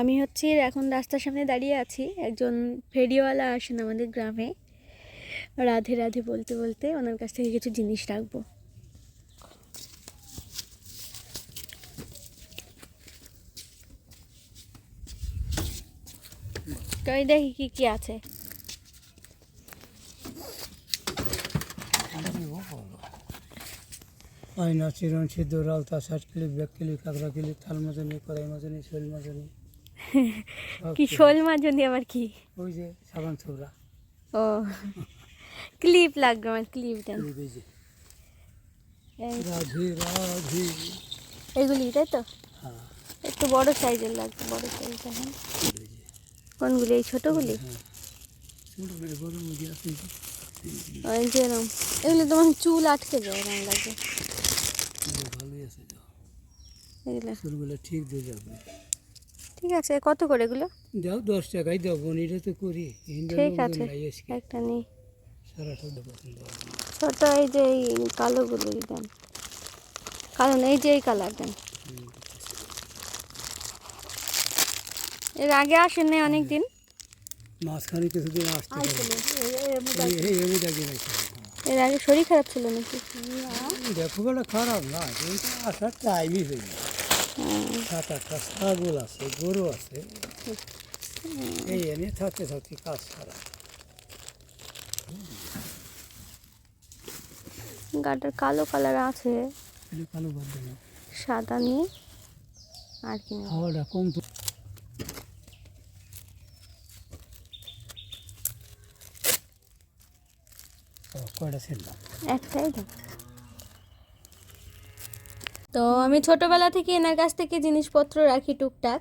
আমি হচ্ছে এখন রাস্তার সামনে দাঁড়িয়ে আছি। একজন ফেরিওয়ালা আসেন আমাদের গ্রামে। রাধে রাধে বলতে বলতে ওনার কাছ থেকে কিছু জিনিস রাখব। তো এই দেখি কি কি আছে? আয়না চিরন সিদ্ধ রালতা ষাট কিলি ব্যাগ কিলি, কাঁকড়া কিলি থাল মাজনি, কড়াই মাজনি, শৈল মাজনি। কি। শোল মাজনি আবার কি? ওই যে সাবান ছোবরা ও ক্লিপ লাগবে আমার ক্লিপ দেন। রাধে রাধে। এগুলি তাই তো? হ্যাঁ। একটু বড় সাইজের লাগবে বড় সাইজ দেখেন এই যে। কোনগুলি এই ছোটোগুলি? ছোট করে বড় মুরগি আছে যে। ওই যে এরম। এগুলি তোমার চুল আটকে যায় এরম লাগে। ভালোই আছে এগুলো। ঠিক দিয়ে যাবে। ঠিক আছে কত করে এগুলো? যাও দশ টাকায় দাও বোন তো করি ঠিক আছে একটা নেই। ছোট এই যে এই কালোগুলো দেন। না, এই যে এই কালার দেন। এর আগে আসেন নাই অনেক দিন মাঝখানে কিছুদিন রাখি এর আগে শরীর খারাপ ছিল নাকি? দেখো বেলা খারাপ না আসার টাইমই হয়ে যায় সাত আটটা ছাগল আছে গরু আছে এই এনে থাকতে থাকতে কাজ খারাপ গাটার কালো কালার আছে। কালো সাদা নিয়ে আর কি। হাওয়াটা কম কয়টা ছিল একটাই দেন তো আমি ছোটোবেলা থেকে এনার কাছ থেকে জিনিসপত্র রাখি টুকটাক।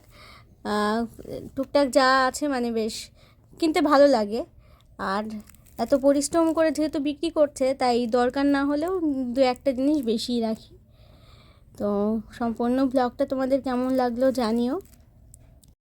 টুকটাক যা আছে মানে বেশ কিনতে ভালো লাগে। আর এত পরিশ্রম করে যেহেতু বিক্রি করছে, তাই দরকার না হলেও দু একটা জিনিস বেশিই রাখি। তো সম্পূর্ণ ব্লগটা তোমাদের কেমন লাগল জানিও।